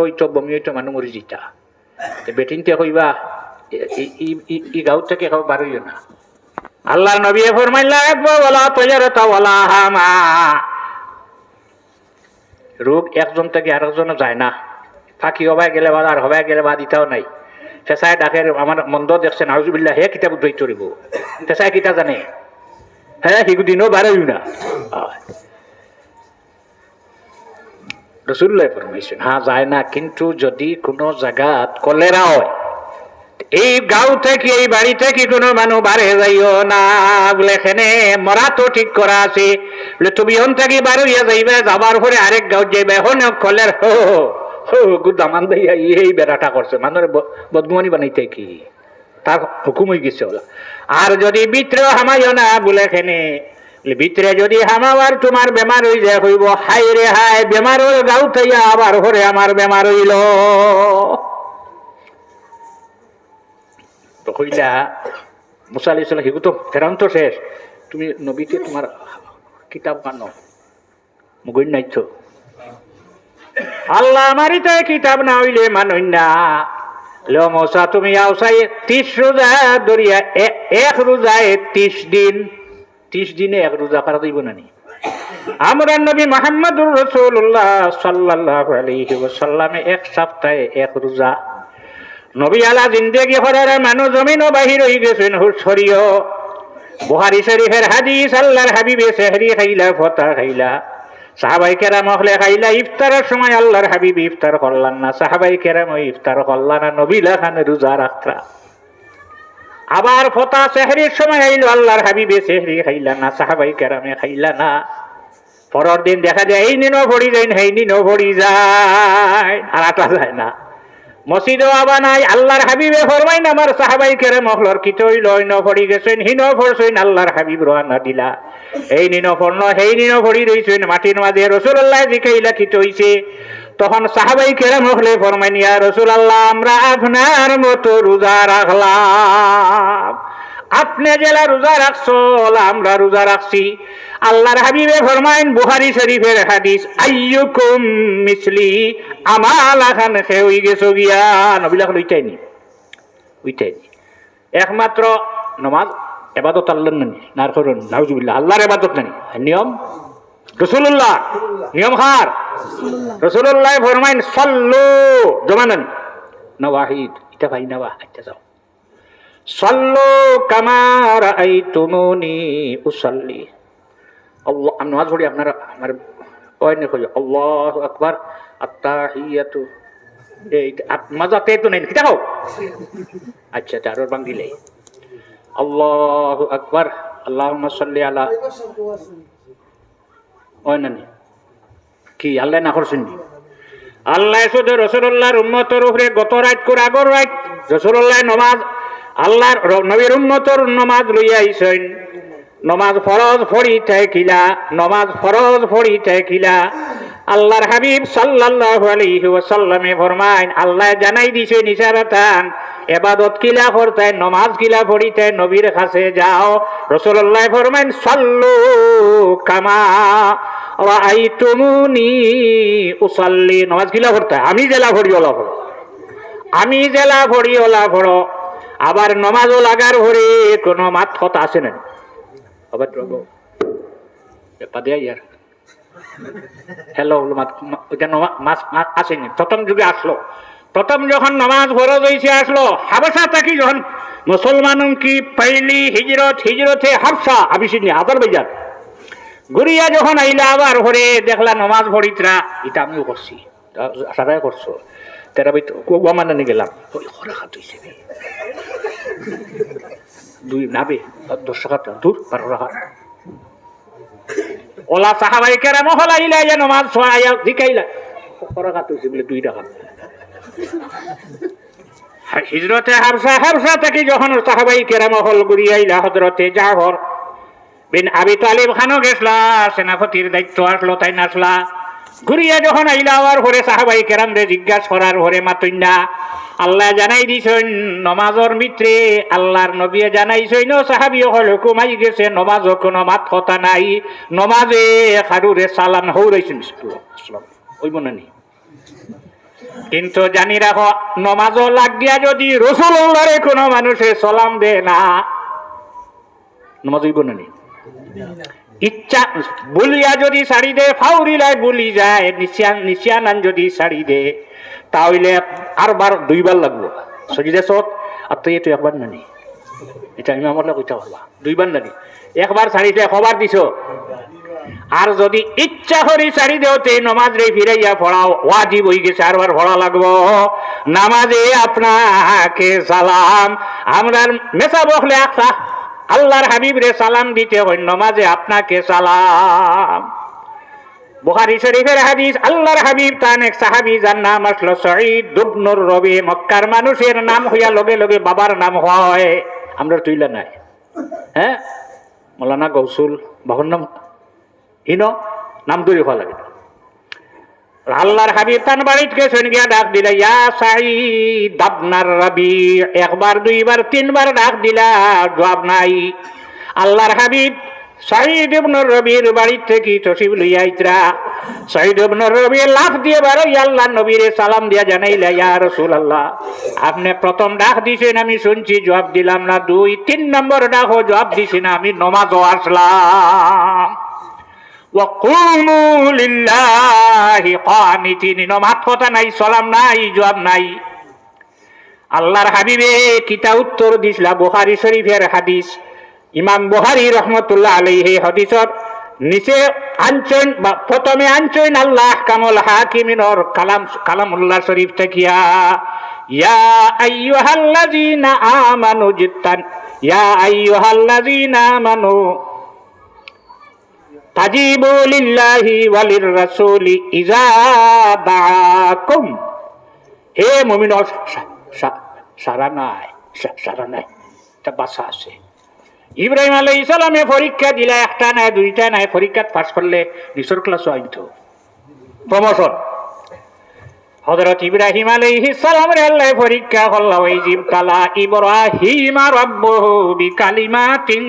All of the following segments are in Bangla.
হইতো বমি হইতো মানুষ মরি জিতা। বেটিনতে কইবা ই- ই- ই- ই- ই গাঁও থেকে খাও বারইও না। আল্লাহর নবী ফরমাইলা বলা তৈয়ারতা বলা হামা। রোগ একজন থেকে আরেকজনে যায় না। ফাঁকি হবাই গেলে বা আর হবাই গেলে বা দিতাও নাই। ফেসায় ডাকে আমার মন্দ দেখছে, নাউজুবিল্লাহ, হে কিতাব ধৈর্য করিব ফেসায় কিতা জানে। হ্যাঁ সিগুদিনও বারইও না। রসুল্লাহ ফরমাইছেন হ্যাঁ যায় না, কিন্তু যদি কোনো জায়গাত কলেরা হয়, এই গাঁও থেকে, এই বাড়ি থেকে কোনো মানুষ বাড়ে যাইও না। বলে, এখানে মরা তো ঠিক করা আছে। বলে, তুমি হন থাকি বারো ইয়া যাইবে, যাবার পরে আরেক গাঁও যাইবে। হন কলের, হো হো গুদামান দাইয়া এই বেড়াটা করছে। মানুষ বদগুমানি বানাইতে কি? তার হুকুম হয়ে গেছে ওলা। আর যদি ভিতরে হামাইও না, বলে, এখানে ভিতরে যদি হামাবার তোমার বেমার হয়ে যায় হইব হাই রে হাই বেমার হয়ে গাঁও থেকে আবার ঘরে আমার বেমার হইল। তো কইলা, মুসা আলি সাল্লাম হিগু তো ফেরান তো শেষ। তুমি নবীতে তোমার কিতাব কানো মুগই নাই তো আল্লাহ আমারই তাই কিতাব না হইলে মানুষ না। লো মশা তুমি আওসাই ত্রিশ রোজা দরিয়া এক রোজায় ত্রিশ দিন ত্রিশ দিনে এক রোজা পারা দিব না আমরা নবী মোহাম্মদুর রসুল্লাহ সাল্লাহ আলহি ওসাল্লামে এক সপ্তাহে এক রোজা। নবী আলা জিন্দেগি হরার মানুষ জমিনও বাহির হয়ে গেছেন হুসরিও বুহারি শরীফের হাদিস আল্লাহর হাবিবে সেহরি খাইলা, ফতা খাইলা। সাহাবাই কেরাম হলে খাইলা, ইফতারের সময় আল্লাহর হাবিব ইফতার করলাম না। সাহাবাই কেরাম ইফতার করলাম না। নবীলা খান রোজা রাখরা আবার ফতা সেহরির সময় আইলো, আল্লাহর হাবিবে সেহরি খাইলা না, সাহাবাই কেরামে খাইলা না। পরের দিন দেখা যায়, এই নিনও ভরি যায় এই নিনও ভরি যায় আর আটা যায় না। মসজিদও আবা নাই, আল্লাহর হাবিবে ফরমাইন আমার সাহাবাই কেরে মহলর কিতই লয় ন ভরি গেছেন, হিন ফরছইন আল্লাহর হাবিব রোহানা দিলা। এই নিন ফর্ণ সেই নিন ভরি রইছেন, মাটির মাঝে রসুল্লাহ জিকাইলা কিত হইছে তখন সাহাবাই কেরে মহলে ফরমাইনিয়া রসুল আল্লাহ আমরা আপনার মতো রোজা রাখলাম। আপনি জেলা রোজা রাখছো, আমরা রোজা রাখছি। আল্লাহর হাবিবে ফরমাইন বুহারি শরীফের হাদিস, আইয়ুকুম মিসলি আমাল আখান খে হই গেছো গিয়া নবিলাখ লইটাই নি উইটাই নি। একমাত্র নমাজ এবাদত আল্লাহ নানি নার করুন নাউজুবিল্লাহ, আল্লাহর এবাদত নানি নিয়ম? রসুল্লাহ নিয়ম খার রসুল্লাহ ফরমাইন সল্লু জমানান। নওয়াহিদ ইটা ভাই নওয়া আচ্ছা যাও। সল্লু কামার আই তুমুনি উসল্লি। আল্লাহ আমি নামাজ পড়ি আপনারা আমার কয়নে কই আল্লাহু আকবার আত্তাহিয়াতু। এই মাজাতে তো নাই কিটা হোক আচ্ছা তারর বাং দিলে। আল্লাহু আকবার আল্লাহুম্মা সাল্লি আলা ওই নানি কি? আল্লাহ না করছেন? আল্লাহ শুধু রসুল্লাহর উম্মতর উপরে গত রাত করে আগর রাত রসুল্লাহ নমাজ, আল্লাহর নবীর উম্মতর নমাজ লইয়া আইসেন নমাজ ফরজ ফড়ি থাকিলা, নমাজ ফরজ ফড়ি থাকিলা। আল্লাহর হাবিব সাল্লাল্লাহু আলাইহি ওয়াসাল্লামে ফরমাইন, আল্লাহ জানাই দিছে নিসারাতান এবাদত কিলা করতে, নমাজ কিলা পড়িতে, নবীর কাছে যাও। রসুল্লাহ ফরমাইন, সাল্লু কামা নমাজ কিলা পড়তে আমি জেলা ভরি ওলা পড়ো আমি জেলা ভরি ওলা পড়ো আবার নমাজও লাগার ভরে কোনো মাত কথা আছে না। আবার ব্যাপার দেয়া প্রথম যখন হাবসা থাকি যখন কি আবিসিনি আজারবাইজান ঘুরিয়া যখন আইলা, আবার ঘরে দেখলা নমাজ ভরিতরা এটা আমিও করছি। সারাই করছ? তেরা বই কুয়া মানে নিয়ে গেলাম। দুই নাবে দশ টাকা দূর বারো টাকা। ওলা সাহাবাই কেরাম, হলা ইলা ইয়া নমাজ ছড়াইয়া জিকাইলা। ঘরে হাত হয়েছে বলে দুই টাকা। হিজরতে হাবসা হাবসা থেকে যখন সাহাবাই কেরাম হল গুড়িয়াইলা হজরতে জাহর বিন আবি তালিব খানো গেছলা, সেনাপতির দায়িত্ব আসলো, তাই নাসলা ঘুরিয়া যখন আইলা আবার ঘরে সাহাবাই কেরাম রে জিজ্ঞাসা করার ঘরে মাতইনা আল্লাহ জানাই দিছেন, নমাজর মিত্রে আল্লাহর নবিয়ে জানাইছেন সাহাবি হল কুমাই গেছে নমাজ কোনো মাত কথা নাই। নমাজে খারুরে সালাম হৌরাইছেন ওই মনে নেই কিন্তু জানি রাখো নমাজ লাগিয়া যদি রসুল্লাহরে কোনো মানুষে সালাম দে না, নমাজ হইব না নি? ইচ্ছা বলিয়া যদি শাড়ি দে, ফাউরিলায় বলি যায়, নিশিয়ান নিশিয়ানান যদি শাড়ি দে, তাহলে আর বার দুইবার লাগবো। সজিদে সত আর তুই এটো একবার নানি। এটা ইমামলে কইতে পারবা দুইবার নানি। একবার শাড়িতে কবার দিছ। আর যদি ইচ্ছা করি শাড়ি দেওতে নমাজ রে ফিরাইয়া পড়াও, ওয়াজিব হয়ে গেছে আরবার পড়া লাগবো। নামাজে আপনাকে সালাম। আমরা বকলে একটা আল্লাহর হাবিব রে সালাম দিতে হয়, নমাজে আপনাকে সালাম। বুখারী শরীফের হাদিস, আল্লাহর হাবিব তান এক সাহাবী যার নাম আসলো সঈদ দুবনুর রবি, মক্কার মানুষের নাম হইয়া লগে লগে বাবার নাম হয়। আমরা তুইলা নাই। হ্যাঁ? মৌলানা গৌসুল বাবার নাম হিনো নাম ধরে হওয়া লাগে। আল্লাহর হাবিব তান বাড়িতে গেছেন, গিয়া ডাক দিলা, ইয়া সাঈদ দাবনার রবি। একবার, দুইবার, তিনবার ডাক দিলা, জবাব নাই। আল্লাহর হাবিব সাইদ ইবনুর রবির বাড়ি থেকে তসিব লইয়া আইতরা? সাইদ ইবনুর রবি লাফ দিয়ে বারো আল্লাহ নবীরে সালাম দিয়া জানাইলা, ইয়া রাসূলুল্লাহ, আপনি প্রথম ডাক দিছেন, আমি শুনছি, জবাব দিলাম না। দুই, তিন নম্বর ডাকও জবাব দিছি না, আমি নমাজও আসলাম। নমাত কথা নাই নাই নাই। নিচে প্রথমে আনছেন আল্লাহ কামল হাকিমিনর কালাম, কালামুল্লাহ শরীফ থাকিয়া আমানু জিত্তান, ইয়া আইয়ুহাল্লাযীনা আমানু দাআকুম হে নাই নাই ইব্রাহিম আলাই ইসলামে পরীক্ষা দিলে, একটা নাই, দুইটা নাই পরীক্ষাত পাস করলে নিচর ক্লাসও আইত প্রমোশন হজরত ইব্রাহিম আলাইহি সালাম রে আল্লাহ পরীক্ষা করলা, ওই জিব তালা ইব্রাহিম রাব্বুহু বিকালিমাতিন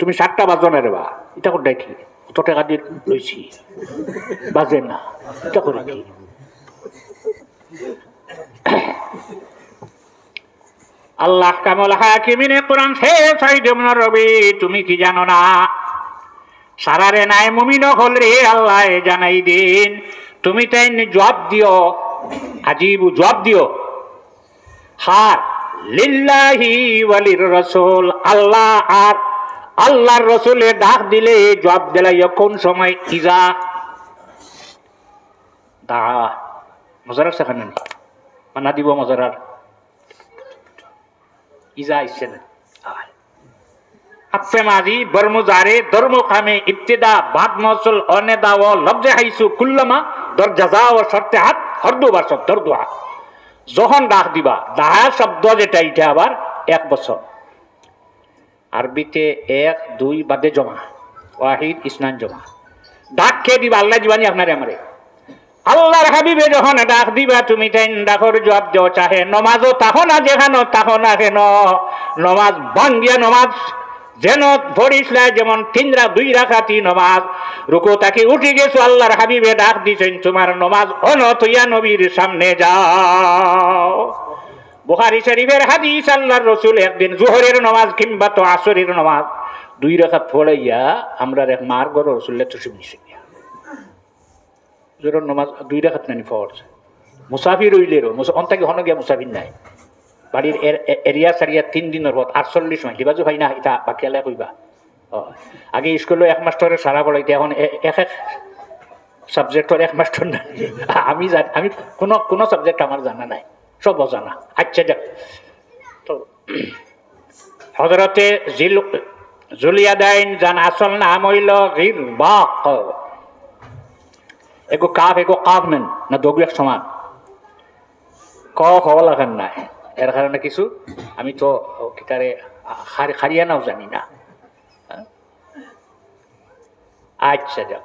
তুমি সাতটা বাজো না রে এটা কোথায় কি কত টাকা দিয়ে লইছি। বাজে না, এটা করে কি আল্লাহ কামল হাকিমিনে কোরআন হয় যমুনা রবি, তুমি কি জানো না? সারারে নাই মুমিন হল রে আল্লাহ জানাই দিন। তুমি তাই জবাব দিও, আজিবু জবাব দিও। হার, লিল্লাহি ওয়ালির রসুল, আল্লাহ আর আল্লাহর রসুলে ডাক দিলে জবাব দিলে কোন সময় ইজা। দা, মজারার সেখানে মানা দিব মজারার। ইজা বাদ মসল অনেদা ও লব্জে হাইসু, কুল্লামা দর জাজা ও শর্তে হাত, হরদু বাসব দরদুয়া যখন ডাক দিবা, দাহা শব্দ যেটা, এটা আবার এক বছর। আরবিতে এক, দুই বাদে জমা। ওয়াহিদ ইসনান জমা। ডাক খেয়ে দিবা, আল্লাহ জীবানি আপনারে, আমারে। আল্লাহর হাবিবে যখন ডাক দিবা, তুমি তাই ডাকর জবাব দেও, চাহে নমাজও তাহো না, যেখানো তাহো না কেন নমাজ ভাঙ্গিয়া নমাজ, যেন ভরিসলা যেমন তিনরা, দুই রাখাতি নমাজ। রুকু তাকে উঠে গেছো, আল্লাহর হাবিবে ডাক দিছেন, তোমার নমাজ অনতইয়া নবীর সামনে যাও। বুখারি শরীফের হাদিস, আল্লাহর রসুল একদিন জোহরের নমাজ কিংবা তো আসরের নমাজ দুই রাখাত পড়াইয়া আমরা এক মার গর রসুল্লাহ তুসিম নিছে জোরের নমাজ দুই রাখাত নানি ফরজ। মুসাফির রইলেরও অন্তাকে হন গিয়া মুসাফির নাই। বাড়ির এরিয়া সারিয়া তিন দিনের পর আটচল্লিশ মাইল। লিবাজু হয় না এটা বাকি আলাই কইবা। আগে স্কুলে এক মাস্টরে সারা পড়াইতে, এখন এক এক সাবজেক্টর এক মাস্টার নাই। আমি জানি আমি কোনো কোনো সাবজেক্ট আমার জানা নাই। সব অজানা আচ্ছা যাক তো হজরতে জিল, জুলিয়াদাইন যান আসল নাম হইল গির বাক এগো কাফ এগো কাফ নেন, না দগু এক সমান। ক হওয়া লাগান নাই এর কারণে কিছু আমি তো কিতারে হারিয়ানাও জানি না। আচ্ছা যাক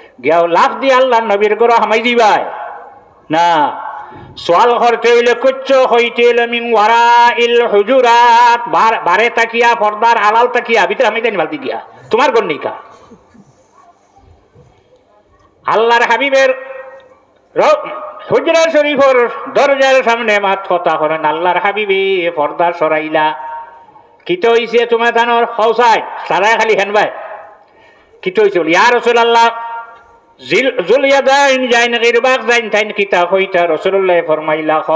গিয়াও লাভ দি আল্লাহর নবীর গরো হামাই দিবাই। না, সোয়াল করতে হইলে কুচ্চ হইতে মিং ইল হুজুরাত। বার- তাকিয়া, পর্দার আলাল তাকিয়া, ভিতরে আমি দেন বালতি গিয়া। তোমার গন্ডিকা আল্লাহর হাবিবের হুজরা শরীফর দরজার সামনে মাত কথা করেন, আল্লাহর হাবিবে পর্দা সরাইলা। কিতো হইছে তোমার তানোর হৌসাই সারাই খালি হেনবাই কিতো হইছে ইয়া রসুল আল্লাহ জিল জুলিয়া দাইন যাইন গিরবাক যাইন তাইন কিতা কইতা রসুল্লাহ ফরমাইলা খ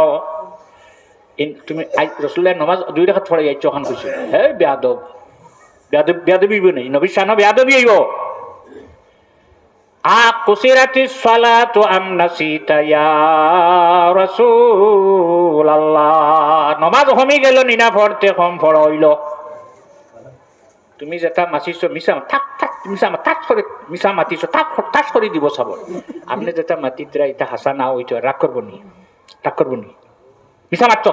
তুমি আই রসুল্লাহ নমাজ দুই রেখাত পড়াই আইছো খান কইছো। হে বেয়াদব বেয়াদব, বেয়াদবি নেই। নবী শান বেয়াদবি আইব আকুসিরাতি সালাতু আম নাসিতা ইয়া রাসূলুল্লাহ। নমাজ হমি গেল, নিনা পড়তে কম পড় হইল তুমি যেটা মাতিছো মিছা থাক। থাক মিছা মা- থাক করে মিছা মাতিছো থাক থাক করে দিব সব আপনি যেটা মাতি দিরা এটা হাসা না হইতো রাগ করব নি রাগ করব নি। মিছা মাত্র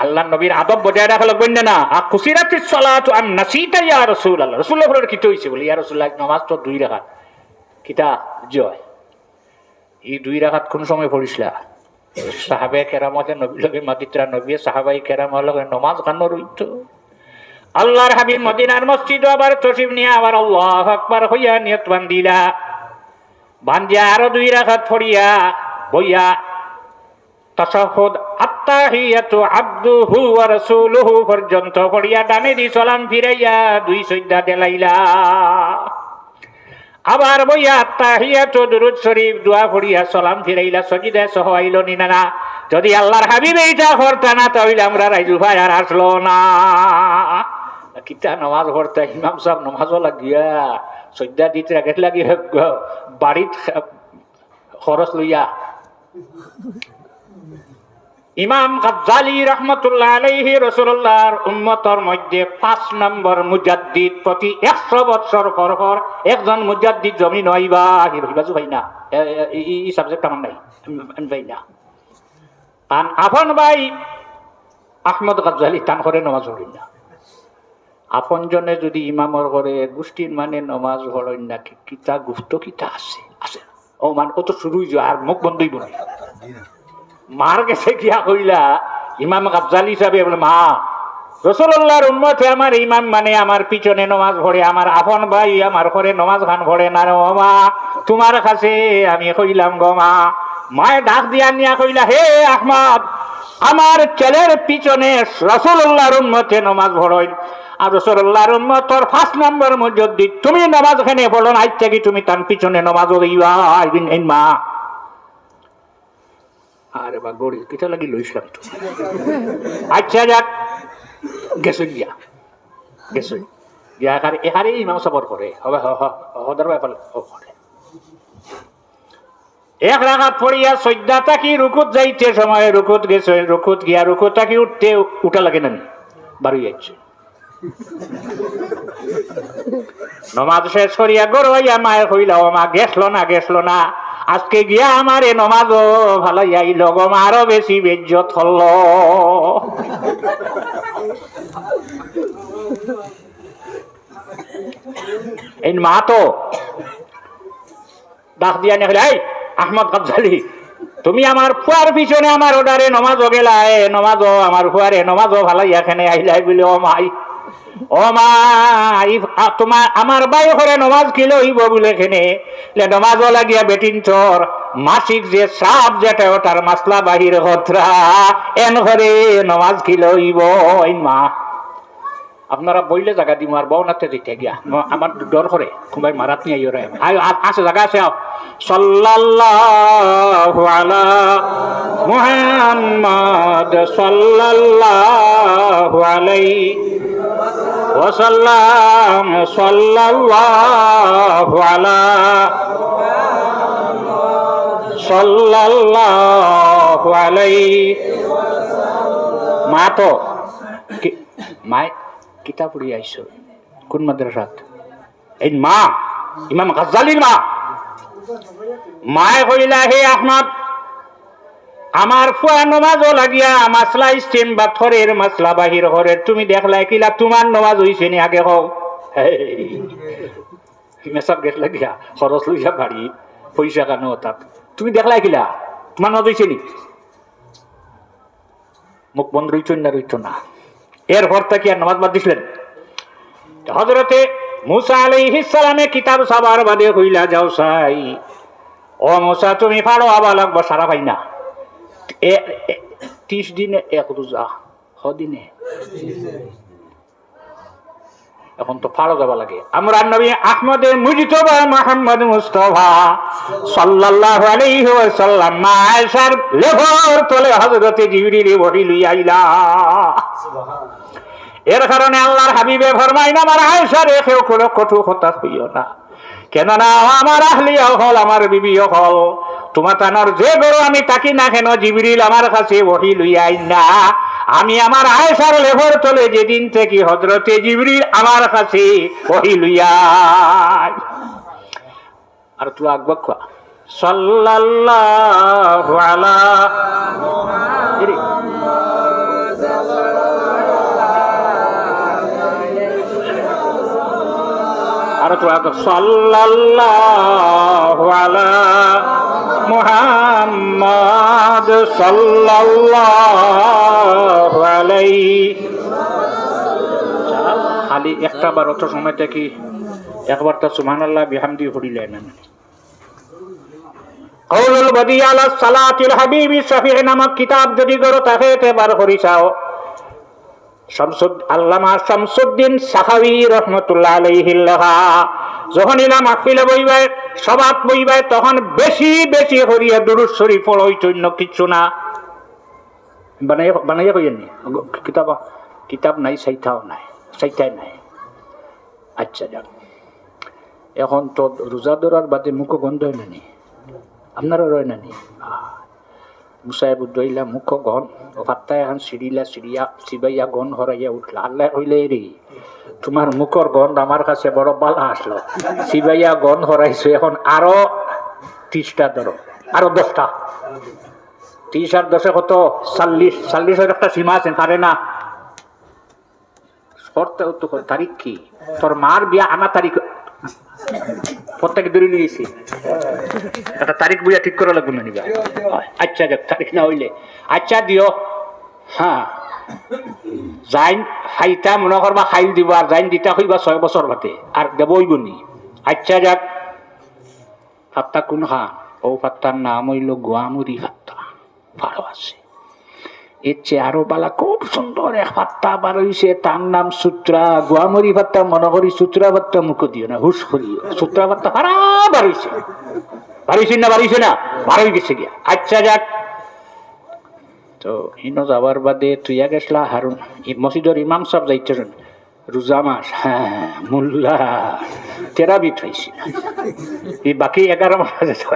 আল্লাহ নবীর আদব বজায় রাখা লাগবেন না আর খুশিরাতি সালাতু আম নাসিতা ইয়া রাসূলুল্লাহ রাসূলুল্লাহ বলে কি হইছে বলে? ইয়া রাসূলুল্লাহ নামাজ তো দুই রাকাত কিতা জয় এই দুই রাকাত কোন সময় পড়িসলা সাহাবে কেরামতে নবী লগে মাদিত্রা নবী সাহাবাই কেরাম লগে নমাজ খান রইত আল্লাহর হাবিব মদিনার মসজিদ আবার তসিব নিয়ে আবার আল্লাহ আকবার হইয়া নিয়ত বান্দিলা বান্দিয়া আরও দুই রাকাত পড়িয়া বইয়া, তাশাহুদ আত্তাহিয়াতু আব্দুহু ওয়া রাসূলুহু পর্যন্ত পড়িয়া ডানে দি সালাম ফিরাইয়া দুই সৈদা দেলাইলা। আবার বইয়া, আত্তাহিয়াতু দুরুদ শরীফ দোয়া পড়িয়া সালাম ফিরাইলা, সজিদা সহ আইলো নি না না যদি আল্লাহর হাবিব এইটা করতা না তাহলে আমরা রাইজু ভাই আর আসলো না। কিতা নমাজ পড়তা, ইমাম সাহেব নমাজও লাগিয়া সজ্জা দিতে আগে লাগি বাড়িত খরচ লইয়া। ইমাম গাজ্জালি রহমতুল্লাহ আলাইহি রসুল্লাহর উম্মতর মধ্যে পাঁচ নম্বর মুজাদ্দিদ প্রতি একশো বৎসর পর পর একজন মুজাদ্দিদ জমি নইবা হিবাজু ভাই না এই- সাবজেক্ট আমার নাই। ভাই না কান আফন ভাই আহমদ গাজ্জালি তান করে নমাজ না আপন জনে যদি ইমামর করে গোষ্ঠীর মানে নমাজ পড়েন না কি- কিতা গুপ্ত কিতা আছে আছে। ও মান ও তো শুরুই যায় আর মুখ বন্ধই বলে মার গেছে কিয়া কইলা, ইমাম গাবজালি হিসাবে বলে, মা রসুল্লাহর উন্মতে আমার ইমাম মানে আমার পিছনে নমাজ ভরে আমার আপন ভাই আমার ঘরে নমাজ খান ভরে না মা তোমার কাছে আমি কইলাম গো মা। মায়ে ডাক দিয়া নিয়া কইলা, হে আহমদ আমার ছেলের পিছনে রসুল্লাহর উন্মতে নমাজ ভরই আর রসুল্লাহর উন্মতর ফার্স্ট নম্বর মসজিদ তুমি নমাজ খানে বলো না আজ থেকে তুমি তার পিছনে নমাজ লাগি আচ্ছা যাক গিয়া গিয়া। এখানে এখানে এক রুকুত যাইতে সময়, রুকুত গেছে, রুকুত গিয়া, রুকুত তাকি উঠতে উঠা লাগে না বাড়ি যাচ্ছে নমাজ শেষ করিয়া গরুয়া মায়ের কইলা ও মা গেছলো না গেছলো না। আজকে গিয়া আমার এ নমাজ ভালো আইল গো মা আরও বেশি বেজ্জত হল। এই মা তো ডাক দিয়া নিয়ে এই, আহমদ গাজ্জালি তুমি আমার ফুয়ার পিছনে আমার ওডারে নমাজ গেলা এ নমাজ আমার ফুয়ারে নমাজ ভালো এখানে আইলাই বলে, ও মাই। ও মা তোমার, আমার বাই করে নমাজ কিলো হইব বলে এখানে লে নমাজ লাগিয়া বেটিন চর, মাসিক যে সাপ যেটা, ওটার মাসলা বাহির হতরা। এন ঘরে নমাজ কিলো হইব এই মা। আপনারা বইলে জায়গা দিম, আর বউনাতে দিতে গিয়া। আমার ডর করে কোনবাই মারাত নিয়ে আইও রে। আছে জায়গা আছে। সাল্লাল্লাহু আলা মুহাম্মদ সাল্লাল্লাহু আলাইহি ওয়াসাল্লাম সাল্লাল্লাহু আলা সাল্লাল্লাহু আলাইহি মা তো মায় কোন মাদ্রাসাত? এই মা, ইমাম গাজ্জালির মা। মায় কইলা, হে আহমদ আমার ফুয়া নমাজও লাগিয়া মাসলা স্টেম বা থরের মাসলা বাহির হরের তুমি দেখলাই কিলা তোমার নমাজ হইছে নি আগে হও। মেসাব গেট লাগিয়া? খরচ লইয়া বাড়ি, পয়সা কেন তাত। তুমি দেখলাই কিলা তোমার নমাজ হইছে নি? মুখ বন্ধ রইছ না রইছ না। এর পর থেকে আর নামাজ বাদ দিছিলেন। হজরতে মুসা আলাইহিস সালামে কিতাব সাবার বাদে হইলা যাও সাই। ও মুসা, তুমি ফাড়ো আবার লাগবো, সারা পাই না। ত্রিশ দিনে, এক রোজা হদিনে এখন তো ফাড়ো লাগে। আমরা নবী আহমদে মুজিতবা মোহাম্মদ মুস্তফা সাল্লাল্লাহু আলাইহি ওয়াসাল্লাম মা আয়েশার লেভর তলে হযরতে জিবরিল লইয়া আইলা। এর কারণে আল্লাহর হাবিবে ফরমাই না, আমার আয়েশা রেখেও কোনো কটু কথা হইও না। কেননা, আমার আহলিও হল, আমার বিবিও হল। তোমার তানার যে গরু আমি তাকি না কেন? জিবরিল আমার কাছে ওহি লইয়াই না। আমি আমার আয়সার লেভর তলে যেদিন থেকে হজরতে জিবরিল আমার কাছে ওহি লইয়াই আর তুই আকবর খোয়া সাল্লাল্লাহু আলা আর সাল্লাল্লাহু আলা মুহাম্মদ সাল্লাল্লাহু আলাইহি খালি একটা বার অত সময়টা কি একবার তো সুবহানাল্লাহ বিহামদি পড়িলেন না কৌলুল বদি আলা সালাতিল হাবিবি শফি নামক কিতাব যদি করো তাকে এবার করি চাও। আল্লামা শামসুদ্দিন সাহাবি রহমতুল্লাহ আলাইহিল্লাহা যখন ইলা মাহফিলে বইবে সবাত বইবে তখন বেশি বেশি হরিয়া দুরুদ শরীফ পড়ই চৈন্য কিচ্ছু না। বানাইয়া বানাইয়া কইয়েননি কিতাব কিতাব নাই সাইতাও নাই সাইতাই নাই। আচ্ছা যাক। এখন তো রোজা ধরার বাদে মুখ গন্ধ হয় নানি আপনারও রয় নানি মুসাইব দইলা মুখ গন ভাত্তা এখন সিঁড়িলা সিঁড়িয়া চিবাইয়া গন হরাইয়া উঠলা। আল্লাহ হইলে রে, তোমার মুখর গন্ধ আমার কাছে বড় বালা আসলো। চিবাইয়া গন হরাইছো এখন আরও ত্রিশটা ধরো আরও দশটা। ত্রিশ আর দশে কত? চাল্লিশ। চাল্লিশের একটা সীমা আছে, পারে না। তারিখ কি? তোর মার বিয়া আনা তারিখ। প্রত্যেকে দূরে নিয়েছি একটা তারিখ বুঝা ঠিক করা লাগবে না নিবা। আচ্ছা যাক তারিখ না হইলে। আচ্ছা দিও। হ্যাঁ। যাইন খাইতা মনে করবা খাইল দিব, আর যাইন দিতা হইবা ছয় বছর ভাতে আর দেবই বনি আচ্ছা যাক। ফাত্তা কোন হা? ও ফাত্তার নাম হইল গোয়ামুরি ফাত্তা। ভালো আছে। এর চেয়ে আরও বালা খুব সুন্দর এক পাত্তা বার হইছে, তার নাম সূত্রা। গোয়ামরি পাত্তা, মনে করি সূত্রা পাত্তা মুখ দিও না, হুশ করিও। সূত্রা পাত্তা ভাড়া বার হইছে বার না বার না বার হয়ে গেছে গিয়া। আচ্ছা যাক। তো হিনো যাওয়ার বাদে তুইয়া গেছলা, হারুন মসজিদর ইমাম সব যাইতেছেন। রোজা মাস হ্যাঁ মোল্লা তেরাবিট হয়েছে এই বাকি এগারো মাস আছে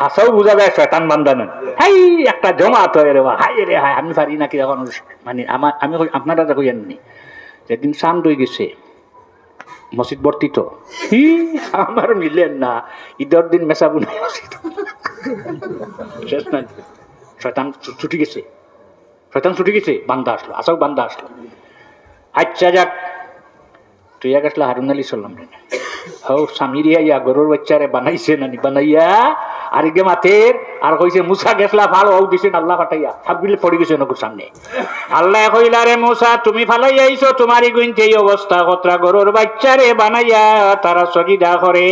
হাসাও বুঝা যায় শয়তান বান্ধানো হাই, একটা জমা তো রে বা হাই রে হাই আমি পারি না কি এখন মানে আমার, আমি আপনারা দেখো জানেননি যেদিন চান রয়ে গেছে, মসজিদ ভর্তি তো হি, আমার মিলেন না। ঈদের দিন মেশাবো না মসজিদ নাই। শয়তান ছুটি গেছে। শয়তান ছুটি গেছে, বান্দা আসলো আসাও বান্দা আসলো। আচ্ছা যাক। তুই আসলে হারুন আলী সাল্লাম রে। হও স্বামীরিয়া ইয়া গরুর বাচ্চারে বানাইছে নানি বানাইয়া? আর গে মাতের, আর কইছে, মুসা গেছলা ভালো, হও দিছে আল্লাহ পাঠাইয়া। সাববিলে পড়ে গেছে নকুর সামনে। আল্লাহ কইলা রে, মুসা, তুমি ফালাই আইছো, তোমারই গুইনতে এই অবস্থা। কতরা গরুর বাচ্চারে বানাইয়া তারা সজিদা করে।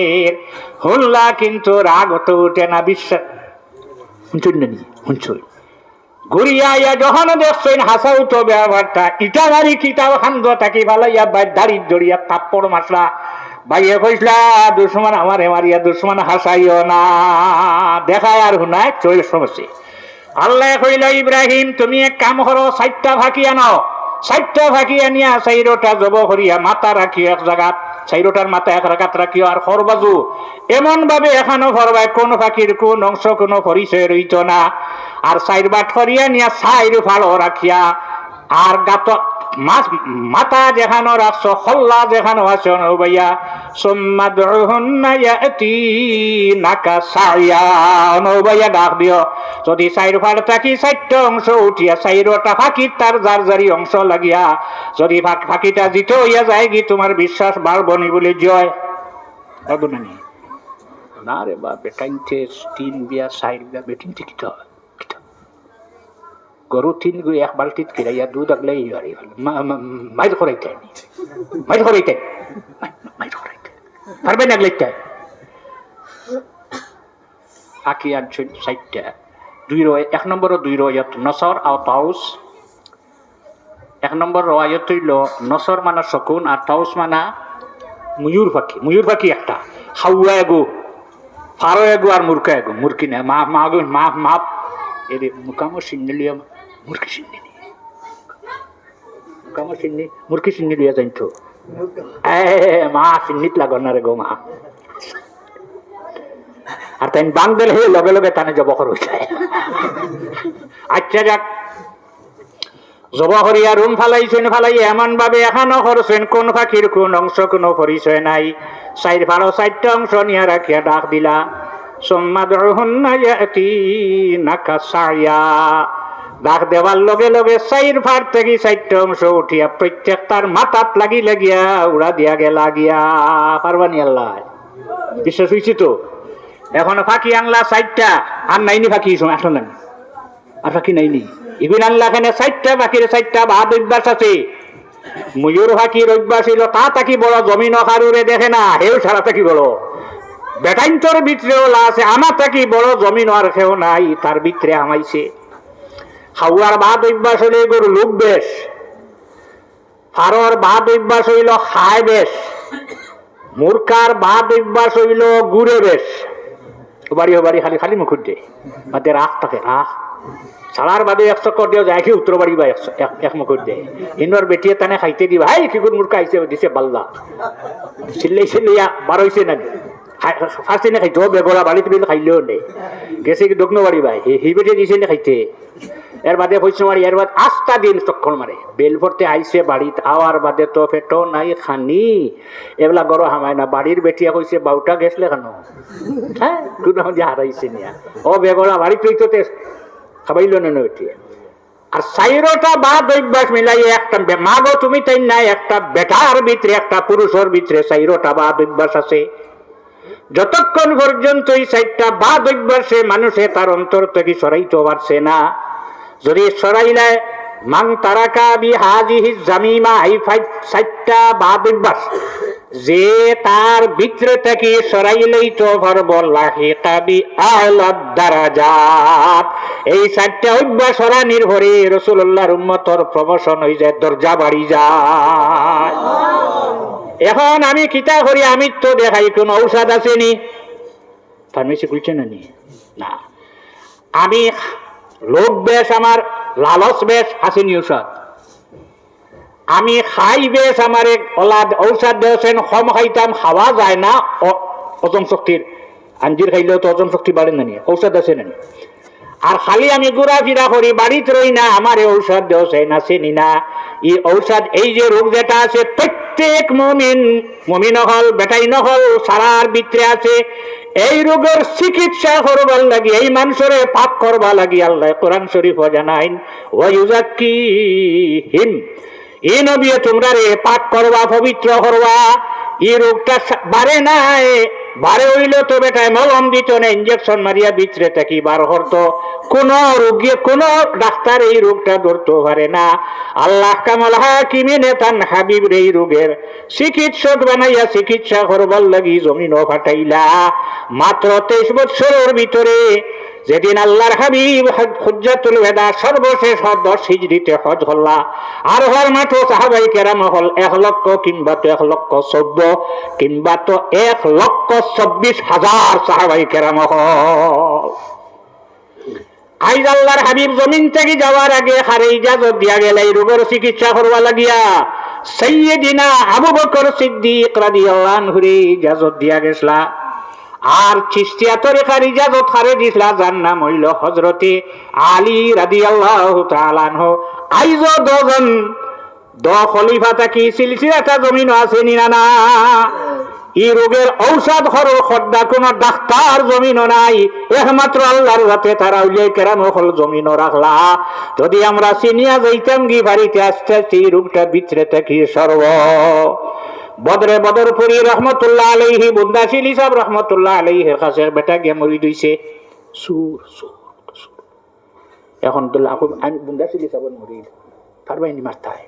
হল্লা কিন্তু রাগ তো উঠে না, বিশ্বাস শুনছুন নানি শুনছুন ঘুরিয়া যখন দেখছেন হাসাও তো ব্যবহারটা, ইটা বাড়ি কিতাব খান্দ তাকি ভালাইয়া বাই দাড়ি দড়িয়া তাপ্পড় মাসলা বাইয়ে কইসলা, দুশ্মন আমারে মারিয়া, দুশ্মন হাসাইও না। দেখায় আর হুনায় চৈল সমস্যা। আল্লাহ কইলা, ইব্রাহিম, তুমি এক কাম করো, সাইটটা ফাঁকি আনো সাইটটা ফাঁকি আনিয়া সাইরোটা জব করিয়া মাথা রাখি এক জায়গাত। চাইরোটার মাথা এক রাখাত রাখিও আর খরবাজু। এমন ভাবে এখানো ফরবাই কোন ফাঁকির কোন অংশ কোন পরিচয় রইত না। আর সাইর বাট করিয়া নিয়া সাইর ফালো রাখিয়া আর গাত মাথা যেখানো রাখছ হল্লা যেখানো আছে নবাইয়া, সোম্মা নাকা যদি থাকি অংশ উঠিয়া অংশ লাগিয়া, যদি যায় কি তোমার বিশ্বাস বাড়বনি বলে জয়। না রে বা বেটাইনতে তিন বিয়া সাইর বিয়া বেটিনতে কিটা হয়। গরু তিন গরু এক বালতিত কিরাইয়া দুধ আগলে ইয়ারি মাইর করাইতে মাইর করাইতে মাইর করাইতে পারবেন আগলাইতে সাইটটা দুই রয় এক নম্বর দুই রয়ত নসর আও তাউস এক নম্বর রয়ত হইল নসর মানা শকুন আর তাউস মানা ময়ূর পাখি ময়ূর পাখি একটা। হাউয়া এগো। ফারো এগো আর মুরকা এগো। না, মা মা মা মা এরে মুকামো সিন্নি মুরকি সিন্নি নি মুকামো সিন্নি মুরকি সিন্নি লিয়া জানতো মা সিন্নিত লাগো না আর তাই বাংদেল হয়ে লগে লগে তানে জবকর হয়ে যায়। আচ্ছা যাক। জব জবহরিয়া রুম ফালাইছেন, ফালাই এমন ভাবে এখানো করছেন, কোন পাখির কোন অংশ কোন পরিচয় নাই। সাইড ভালো চারটা অংশ নিয়ে রাখিয়া ডাক দিলা। সোম্মাদি নাকা সাইয়া। ডাক দেওয়ার লগে লগে সাইর ফার থেকে চারটা অংশ উঠিয়া প্রত্যেক তার মাথাত লাগি লাগিয়া উড়া দিয়া গেলা গিয়া পারবানি আল্লাহ। বিশ্বাস হয়েছি তো? এখন ফাঁকি আনলা চারটা আর নাইনি ফাঁকি আসল না আর ফাঁকি নাইনি। ইবিন আল্লাহ খানে চারটা পাখির চারটা বাদ অভ্যাস আছে। ময়ূর পাখির অভ্যাস ছিল তা তাকি বড় জমিন কারুরে দেখে না হেউ ছাড়া তাকি বড়। বেটাইন্তর ওলা আছে আমার তাকি বড় জমিন আর কেউ নাই তার ভিতরে আমাইছে। হাওয়ার বাদ অভ্যাস হলে গরু লোক বেশ। হারর বাদ অভ্যাস হইল খায় বেশ। মূর্খার বাদ অভ্যাস হইল গুড়ে বেশ। বাড়ি বাড়ি, খালি খালি মুখুর দে। বাদে রাখ থাকে রাখ। সালার বাদে একশো কর দিও যায় কি উত্তর বাড়ি বা এক- এক মুখুর দে। ইনোর বেটিয়ে তানে খাইতে দিবা। হাই, কি গুণ মূর্খা আইসে দিছে বাল্লা। চিল্লাই চিল্লাইয়া বারোইছে না ফার্স্ট দিনে খাইতো বেগরা বাড়িতে বিল খাইলেও নে। গেছে কি দক্ষিণ বাড়ি ভাই হি বেটে দিছে খাইতে। এর বাদে পয়সা মারি এর বাদ আস্তা দিন চক্কর মারে। বেল ভরতে আইসে বাড়িত আওয়ার বাদে তো পেটো নাই খানি। এগুলা গরো হামায় না, বাড়ির বেটিয়া কইছে, বাউটা গেছলে কেন? হ্যাঁ কোন যে হারাইছে নিয়া। ও বেগরা বাড়ি তুইতো তে খাবাইল না বেটিয়া। আর চাইরটা বাদ অভ্যাস মিলাই একটা বে- মাগো তুমি তাই নাই, একটা বেটার ভিতরে, একটা পুরুষের ভিতরে চাইরটা বাদ অভ্যাস আছে। যতক্ষণ পর্যন্ত এই চারটা বাদ অভ্যাসে মানুষে তার অন্তর থেকে সরাইতে পারছে না যদি সরাইলে মাং তারাকা বি হাজিহি জামিমা ফাইভ চারটা বাদ অভ্যাস যে তার থেকে সরাইলেই তো পারব লাহিকা বি আলাদ দারাজাত। এই চারটা অভ্যাস সরা নির্ভরে রসুল্লাহর উম্মতর প্রমোশন হয়ে যায়, দরজা বাড়ি যায়। এখন আমি কিতা করি, আমি তো দেখাই, কোন ঔষধ আসেনি ফার্মেসি খুলছে না নি? না। আমি লোক বেশ আমার লালস বেশ হাসিন ঔষধ আমি খাই বেশ আমার এক ওলাদ ঔষধ দিয়েছেন কম খাইতাম খাওয়া যায় না অজম শক্তির আঞ্জির খাইলেও তো অজম শক্তি বাড়ে না নিয়ে ঔষধ আছে না নি? আর খালি আমি ঘুরা ফিরা করি, বাড়িতে রই না, আমার ঔষধ দেওয়া না চিনি না। এই ঔষধ, এই যে রোগ যেটা আছে, প্রত্যেক মমিন মমিন হল, বেটাই নহল, সারার ভিতরে আছে। এই রোগের চিকিৎসা করবার লাগি, এই মানুষের পাক করবা লাগি, আল্লাহ কোরআন শরীফ জানাইন ওয়াইজাক্কি হিম এই নবী, তোমরা রে পাক করবা, পবিত্র করবা। এই রোগটা বাড়ে নাই বারে হইলে তো বেটায় মলম দিত না ইঞ্জেকশন মারিয়া বিচরে থাকি বার হরতো। কোন রোগী, কোন ডাক্তার এই রোগটা ধরতে পারে না। আল্লাহ কামাল হাকিমে নেতান হাবিব এই রোগের। চিকিৎসক বানাইয়া চিকিৎসা করবার লাগি জমিন ফাটাইলা। মাত্র তেইশ বছরের ভিতরে যেদিন আল্লাহর হাবিব হজ্জাতুল বেদা সর্বশেষ দশ হিজড়িতে হজ হল্লা আর হর মাঠো সাহাবাই কেরাম হল এক লক্ষ কিংবা তো এক লক্ষ চৌদ্দ, কিংবা তো এক লক্ষ চব্বিশ হাজার সাহাবাই কেরাম হল। আইজ আল্লাহর হাবিব জমিন থেকে যাওয়ার আগে হারে ইজাজত দিয়া গেল এই রোগের চিকিৎসা করবা লাগিয়া সৈয়দিনা আবু বকর সিদ্দিক রাদিয়াল্লাহু আনহুরে ইজাজত দিয়া গেছলা। আর চিস্তিয়া তরিকার ইজাজত হারে দিছলা যার নাম হইল হজরতে আলী রাদিয়াল্লাহু তাআলা আনহু। আইজ দজন, দ খলিফা থাকি সিলসিলাটা জমিন আছে নিনা না ই রোগের ঔষধ হর খদ্দা, কোন ডাক্তার জমিনও নাই। একমাত্র আল্লাহর রাতে তারা উলিয়াই কেরাম হল জমিনও রাখলা। যদি আমরা চিনিয়া যাইতাম গি বাড়িতে আস্তে আস্তে এই রোগটা ভিতরে থাকি সর্ব। বদরে বদরপুরি রহমতুল্লাহ আলাইহি, বুন্দাশিল হিসাব রহমতুল্লাহ আলাইহির কাছে বেটা গিয়ে মরি দিছে। সুর সুর এখন তো আমি বুন্দাশিল হিসাবের মরি। পারবাইনি মারতায়?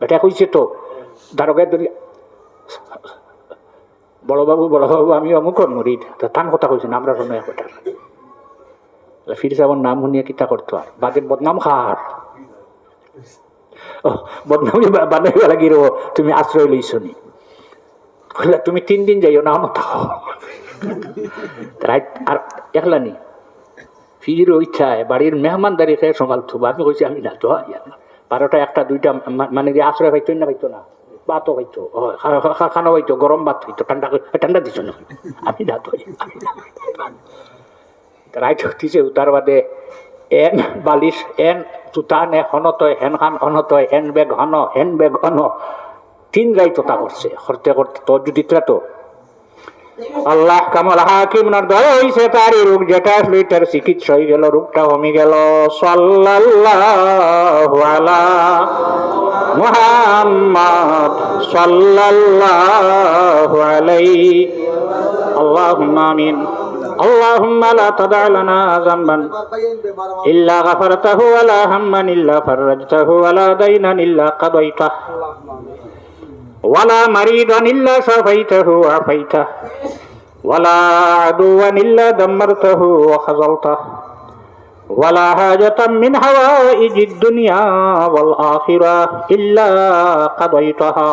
বেটা কইছে তো, দারোগায় ধরি। বড়বাবু বড়বাবু, আমি অমুক মরিদ তো তান কথা কইছেন আমরা শোনো এক বেটার ফির সাবন নাম শুনিয়ে কিতা করতো আর? বাদে বদনাম ও বদনামি বানাইব লাগির তুমি আশ্রয় লইছ নি। কইলা তুমি তিন দিন যাইও না রাত আর একলা নি। ফিজির ইচ্ছায় বাড়ির মেহমানদারি খেয়ে থুবা আমি কইছি, আমি না, তো বারোটা, একটা, দুইটা মানে যে আশ্রয় পাইতো, না পাইতো না। ভাতও খা- খানা পাইতো গরম ভাত পাইতো ঠান্ডা ঠান্ডা দিছ না আমি না, তো রাইট হতিছে উতার বাদে এন বালিশ, এন জোতা নে হনতয় হেন খান হনতয় হেন বেগ হন, হেন বেগ হন। তিন রাইত তোতা করছে করতে করতে তো যদি তো আল্লাহ কামাল হাকিম নার দয়া হইছে তার এই রোগ যেটা আসলে তার চিকিৎসা হয়ে গেল রোগটা কমে গেল সাল্লাল্লাহু আলা মুহাম্মদ সাল্লাল্লাহু আলাইহি اللهم آمين اللهم لا تدع لنا ذنبا إلا غفرته ولا هما إلا فرجته ولا دينا إلا قضيته ولا مريضا إلا شفيته وعافيته ولا عدوا إلا دمرته وخزلته ولا حاجة من حوائج الدنيا والآخرة إلا قضيتها.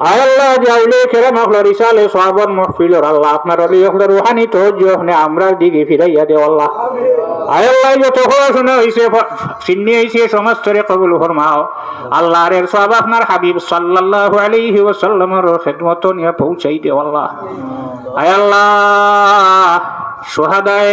আল্লাহ যাইলে কেরাম হকলার ইসালে সাহাবন মহফিলর আল্লাহ। আপনার অলি হকলার রুহানি তো জহনে আমরা দিকে ফিরাইয়া দেও আল্লাহ। আয় আল্লাহ, যত পড়াশোনা হইছে সিন্নি হইছে সমস্তরে কবুল ফরমাও। আল্লাহর এর সব আপনার হাবিব সাল্লাল্লাহু আলাইহি ওয়াসাল্লামের খেদমত নিয়ে পৌঁছাই দেও আল্লাহ। আয় আল্লাহ, সোহাদায়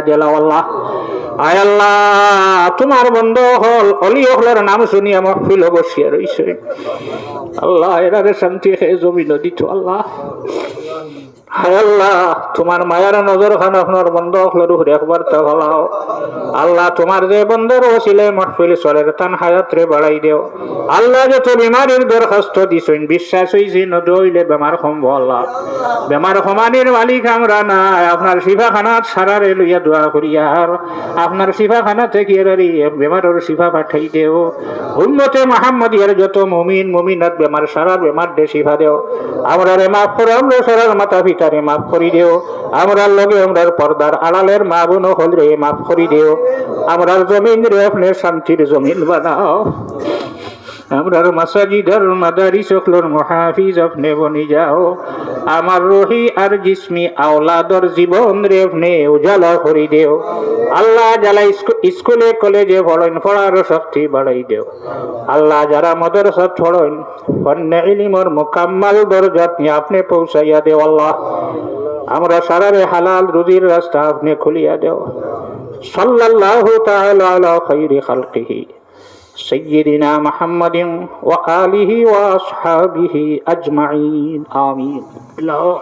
আল্লাহ। আয় আল্লাহ, তোমার বন্ধ হল, অলি হলের নাম শুনিয়া মহফিল বসিয়া রইছে। আল্লাহ, এরারে শান্তি হে জমি নদী তো আল্লাহ। হায় আল্লাহ, তোমার মায়ার নজর খান আপনার বন্ধ হলের একবার তা ভালাও। আল্লাহ, তোমার যে বন্ধর ওসিলে মহফিল চলের তান হায়াত রে বাড়াই দেও। আল্লাহ যত বিমারির দরখাস্ত দিছেন, বিশ্বাস হইছে নদইলে বেমার সম্ভ আল্লাহ বেমার সমানির মালিক আমরা নাই, আপনার শিফা খানাত সারারে লইয়া দোয়া করিয়ার আপনার শিফা খানাতে কি বেমারের শিফা পাঠাই দেও। উন্নতে মোহাম্মদিয়ার যত মমিন, মমিনাত বেমার সারা বেমার দে শিফা দেও। আমরা রে মাফ করে, আমরা সারার মাতা পিতারে মাফ করি দেও। আমরার লগে আমরার পর্দার আড়ালের মা বোন হল রে, মাফ করি দেও। আমরার জমিন রে, আপনি শান্তির জমিন বানাও। আমরার মাসাজিদার মাদারি সকলোর মহাফিজ আপনি বনি যাও। আমার রহি আর জিসমি আওলাদর জীবন রে আপনি উজালা করি দেও। আল্লাহ স্কু- স্কুলে কলেজে পড়েন, পড়ার শক্তি বাড়াই দেও। আল্লাহ যারা মদরসত পড়েন ফন্নে ইলিমর মোকাম্মাল দরজাত নিয়ে আপনি পৌঁছাইয়া দেও আল্লাহ। আমরা সারারে হালাল রুজির রাস্তা আপনি খুলিয়া দেও। সাল্লাল্লাহু তাআলা আলা খাইরি খালকিহি। سيدنا محمد وآله وأصحابه أجمعين. آمين. لا.